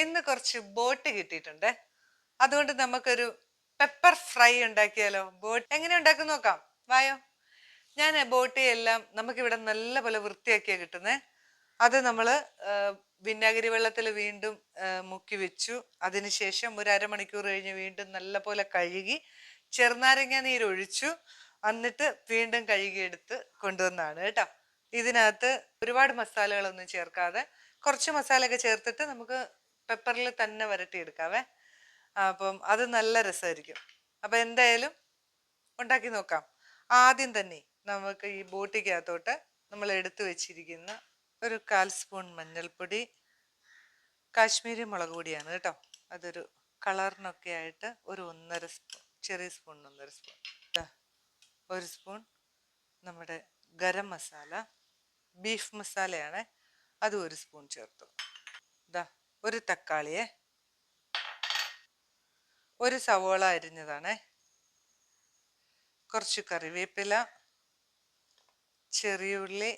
ഇന്ന് കുറച്ച് ബോട്ട് കിട്ടിയിട്ടുണ്ട്. അതുകൊണ്ട് നമുക്കൊരു പെപ്പർ ഫ്രൈ ഉണ്ടാക്കിയാലോ? ബോട്ട് എങ്ങനെ ഉണ്ടാക്കി നോക്കാം. വായോ. ഞാൻ ബോട്ട് എല്ലാം നമുക്കിവിടെ നല്ല പോലെ വൃത്തിയാക്കിയാ കിട്ടുന്നത് അത് നമ്മൾ വിനാഗിരി വെള്ളത്തിൽ വീണ്ടും മുക്കി വെച്ചു. അതിനുശേഷം ഒരു അരമണിക്കൂർ കഴിഞ്ഞ് വീണ്ടും നല്ല പോലെ കഴുകി ചെറുനാരങ്ങ നീരൊഴിച്ചു എന്നിട്ട് വീണ്ടും കഴുകിയെടുത്ത് കൊണ്ടുവന്നാണ് കേട്ടോ. ഇതിനകത്ത് ഒരുപാട് മസാലകളൊന്നും ചേർക്കാതെ കുറച്ച് മസാലയൊക്കെ ചേർത്തിട്ട് നമുക്ക് പെപ്പറിൽ തന്നെ വരട്ടി വരട്ടിയെടുക്കാവേ അപ്പം അത് നല്ല രസമായിരിക്കും അപ്പം എന്തായാലും ഉണ്ടാക്കി നോക്കാം. ആദ്യം തന്നെ നമുക്ക് ഈ ബോട്ടിക്കകത്തോട്ട് നമ്മൾ എടുത്തു വെച്ചിരിക്കുന്ന ഒരു കാൽ സ്പൂൺ മഞ്ഞൾപ്പൊടി കാശ്മീരി മുളക് പൊടിയാണ് കേട്ടോ. അതൊരു കളറിനൊക്കെ ആയിട്ട് ഒരു ഒന്നര സ്പൂൺ ചെറിയ സ്പൂൺ ഒന്നര സ്പൂൺ. ഒരു സ്പൂൺ നമ്മുടെ ഗരം മസാല ബീഫ് മസാലയാണ്. അതും ഒരു സ്പൂൺ ചേർത്തു. ഒരു തക്കാളിയെ ഒരു സവോള അരിഞ്ഞതാണ്. കുറച്ച് കറിവേപ്പില ചെറിയ ഉള്ളി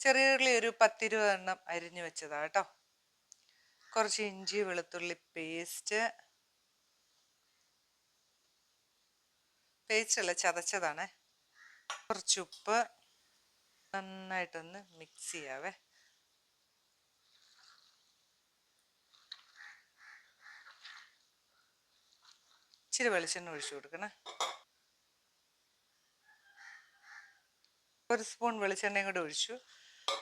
ചെറിയ ഉള്ളി ഒരു പത്തിരുപത് എണ്ണം അരിഞ്ഞു വെച്ചതാണ് കേട്ടോ കുറച്ച് ഇഞ്ചി വെളുത്തുള്ളി പേസ്റ്റ് പേസ്റ്റ് അല്ല ചതച്ചതാണേ. കുറച്ച് ഉപ്പ് നന്നായിട്ടൊന്ന് മിക്സ് ചെയ്യാവേ. ഇച്ചിരി വെളിച്ചെണ്ണ ഒഴിച്ചു കൊടുക്കണേ. ഒരു സ്പൂൺ വെളിച്ചെണ്ണയും കൂടെ ഒഴിച്ചു.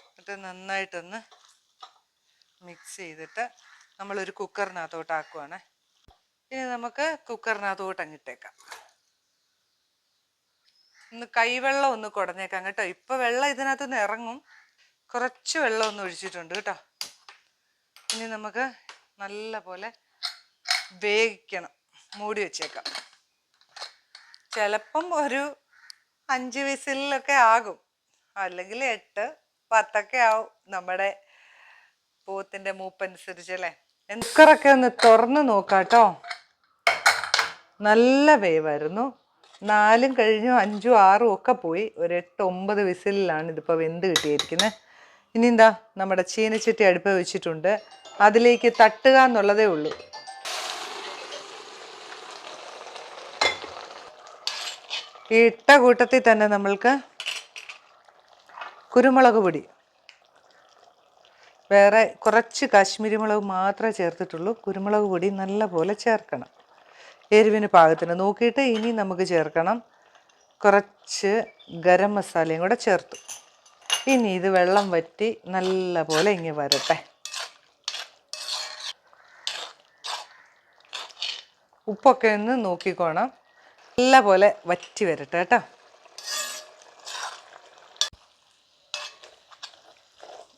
എന്നിട്ട് നന്നായിട്ടൊന്ന് മിക്സ് ചെയ്തിട്ട് നമ്മളൊരു കുക്കറിനകത്തോട്ട് ആക്കുവാണ്. ഇനി നമുക്ക് കുക്കറിനകത്തോട്ട് അങ്ങിട്ടേക്കാം ഒന്ന് കൈവെള്ളം ഒന്ന് കുടഞ്ഞേക്കാം കേട്ടോ. ഇപ്പം വെള്ളം ഇതിനകത്ത് നിന്ന് ഇറങ്ങും. കുറച്ച് വെള്ളം ഒന്ന് ഒഴിച്ചിട്ടുണ്ട് കേട്ടോ. ഇനി നമുക്ക് നല്ല പോലെ വേവിക്കണം. മൂടി വെച്ചേക്കാം. ചിലപ്പം ഒരു അഞ്ച് വിസിലൊക്കെ ആകും. അല്ലെങ്കിൽ എട്ട് പത്തൊക്കെ ആവും നമ്മുടെ പൂത്തിന്റെ മൂപ്പനുസരിച്ച് അല്ലേ? കുക്കറൊക്കെ ഒന്ന് തുറന്ന് നോക്കാട്ടോ. നല്ല വേവായിരുന്നു. നാലും കഴിഞ്ഞു അഞ്ചും ആറും ഒക്കെ പോയി. ഒരു എട്ട് ഒമ്പത് വിസിലിലാണ് ഇതിപ്പോൾ വെന്ത് കിട്ടിയിരിക്കുന്നത് ഇനി എന്താ നമ്മുടെ ചീനച്ചട്ടി അടുപ്പ് വെച്ചിട്ടുണ്ട്. അതിലേക്ക് തട്ടുക എന്നുള്ളതേ ഉള്ളൂ. ഈ ഇട്ട കൂട്ടത്തിൽ തന്നെ നമ്മൾക്ക് കുരുമുളക് പൊടി. വേറെ കുറച്ച് കാശ്മീരി മുളക് മാത്രമേ ചേർത്തിട്ടുള്ളൂ. കുരുമുളക് പൊടി നല്ല പോലെ ചേർക്കണം. എരിവിന് പാകത്തിന് നോക്കിയിട്ട് ഇനി നമുക്ക് ചേർക്കണം. കുറച്ച് ഗരം മസാലയും കൂടെ ചേർത്തു. ഇനി ഇത് വെള്ളം വറ്റി നല്ല പോലെ വരട്ടെ. ഉപ്പൊക്കെ ഒന്ന് നോക്കിക്കോണം. നല്ല പോലെ വറ്റി വരട്ടെ കേട്ടോ.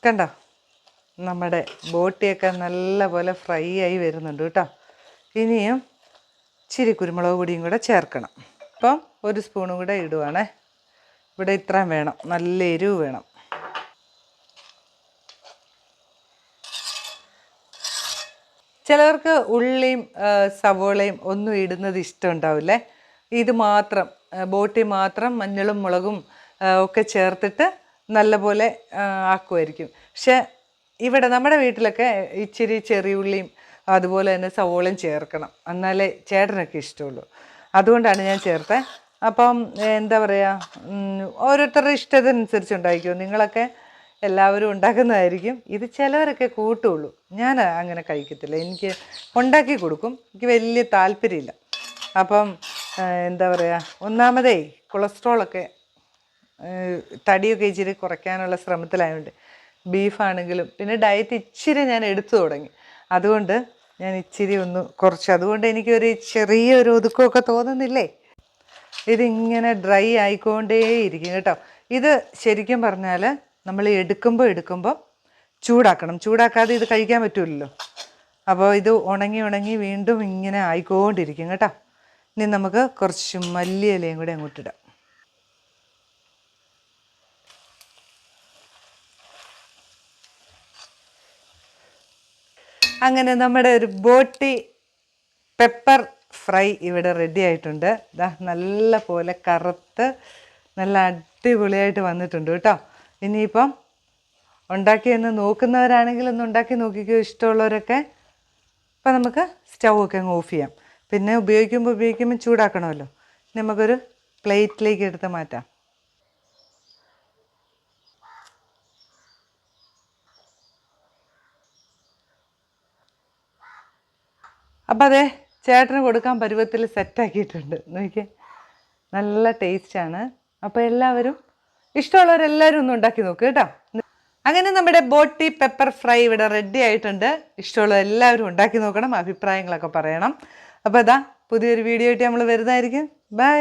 കണ്ടോ? നമ്മുടെ ബോട്ടിയൊക്കെ നല്ല പോലെ ഫ്രൈ ആയി വരുന്നുണ്ട് കേട്ടോ. ഇനിയും ഇച്ചിരി കുരുമുളക് പൊടിയും കൂടെ ചേർക്കണം. അപ്പം ഒരു സ്പൂണും കൂടെ ഇടുവാണേ. ഇവിടെ ഇത്രയും വേണം. നല്ല എരിവ് വേണം. ചിലവർക്ക് ഉള്ളിയും സവോളയും ഒന്നും ഇടുന്നത് ഇഷ്ടമുണ്ടാവില്ലേ ഇത് മാത്രം ബോട്ടി മാത്രം മഞ്ഞളും മുളകും ഒക്കെ ചേർത്തിട്ട് നല്ലപോലെ ആക്കുമായിരിക്കും പക്ഷെ ഇവിടെ നമ്മുടെ വീട്ടിലൊക്കെ ഇച്ചിരി ചെറിയ ഉള്ളിയും അതുപോലെ തന്നെ സവോളയും ചേർക്കണം. എന്നാലേ ചേട്ടനൊക്കെ ഇഷ്ടമുള്ളൂ. അതുകൊണ്ടാണ് ഞാൻ ചേർത്തത് അപ്പം എന്താ പറയുക ഓരോരുത്തരുടെ ഇഷ്ടത്തിനനുസരിച്ച് ഉണ്ടായിരിക്കും. നിങ്ങളൊക്കെ എല്ലാവരും ഉണ്ടാക്കുന്നതായിരിക്കും. ഇത് ചിലവരൊക്കെ കൂട്ടുള്ളൂ. ഞാൻ അങ്ങനെ കഴിക്കത്തില്ല. എനിക്ക് ഉണ്ടാക്കി കൊടുക്കും. എനിക്ക് വലിയ താല്പര്യമില്ല. അപ്പം എന്താ പറയുക ഒന്നാമതേ കൊളസ്ട്രോളൊക്കെ തടിയൊക്കെ ഇച്ചിരി കുറയ്ക്കാനുള്ള ശ്രമത്തിലായതുകൊണ്ട് ബീഫാണെങ്കിലും പിന്നെ ഡയറ്റ് ഇച്ചിരി ഞാൻ എടുത്തു തുടങ്ങി. അതുകൊണ്ട് ഞാൻ ഇച്ചിരി ഒന്ന് കുറച്ച് അതുകൊണ്ട് എനിക്കൊരു ചെറിയൊരു ഒതുക്കമൊക്കെ തോന്നുന്നില്ലേ? ഇതിങ്ങനെ ഡ്രൈ ആയിക്കൊണ്ടേയിരിക്കും കേട്ടോ. ഇത് ശരിക്കും പറഞ്ഞാൽ നമ്മൾ എടുക്കുമ്പോൾ എടുക്കുമ്പോൾ ചൂടാക്കണം. ചൂടാക്കാതെ ഇത് കഴിക്കാൻ പറ്റില്ലല്ലോ അപ്പോൾ ഇത് ഉണങ്ങി ഉണങ്ങി വീണ്ടും ഇങ്ങനെ ആയിക്കൊണ്ടിരിക്കും കേട്ടോ. ഇനി നമുക്ക് കുറച്ച് മല്ലിയിലയും കൂടി അങ്ങോട്ടിടാം അങ്ങനെ നമ്മുടെ ഒരു ബോട്ടി പെപ്പർ ഫ്രൈ ഇവിടെ റെഡി ആയിട്ടുണ്ട്. ഇതാ നല്ല പോലെ കറുത്ത് നല്ല അടിപൊളിയായിട്ട് വന്നിട്ടുണ്ട് കേട്ടോ. ഇനിയിപ്പം ഉണ്ടാക്കിയെന്ന് നോക്കുന്നവരാണെങ്കിൽ ഒന്ന് ഉണ്ടാക്കി നോക്കിക്കോ ഇഷ്ടമുള്ളവരൊക്കെ. അപ്പം നമുക്ക് സ്റ്റൗ ഒക്കെ അങ്ങ് ഓഫ് ചെയ്യാം. പിന്നെ ഉപയോഗിക്കുമ്പോൾ ഉപയോഗിക്കുമ്പോൾ ചൂടാക്കണമല്ലോ. നമുക്കൊരു പ്ലേറ്റിലേക്ക് എടുത്ത് മാറ്റാം. അപ്പം അതെ ചേട്ടന് കൊടുക്കാൻ പരുവത്തിൽ സെറ്റാക്കിയിട്ടുണ്ട് നോക്കിയേ നല്ല ടേസ്റ്റാണ് അപ്പോൾ എല്ലാവരും ഇഷ്ടമുള്ളവരെല്ലാവരും ഒന്ന് ഉണ്ടാക്കി നോക്ക് കേട്ടോ. അങ്ങനെ നമ്മുടെ ബോട്ടി പെപ്പർ ഫ്രൈ ഇവിടെ റെഡി ആയിട്ടുണ്ട്. ഇഷ്ടമുള്ള എല്ലാവരും ഉണ്ടാക്കി നോക്കണം അഭിപ്രായങ്ങളൊക്കെ പറയണം. അപ്പോൾ അതാ പുതിയൊരു വീഡിയോ ആയിട്ട് നമ്മൾ വരുന്നതായിരിക്കും. ബൈ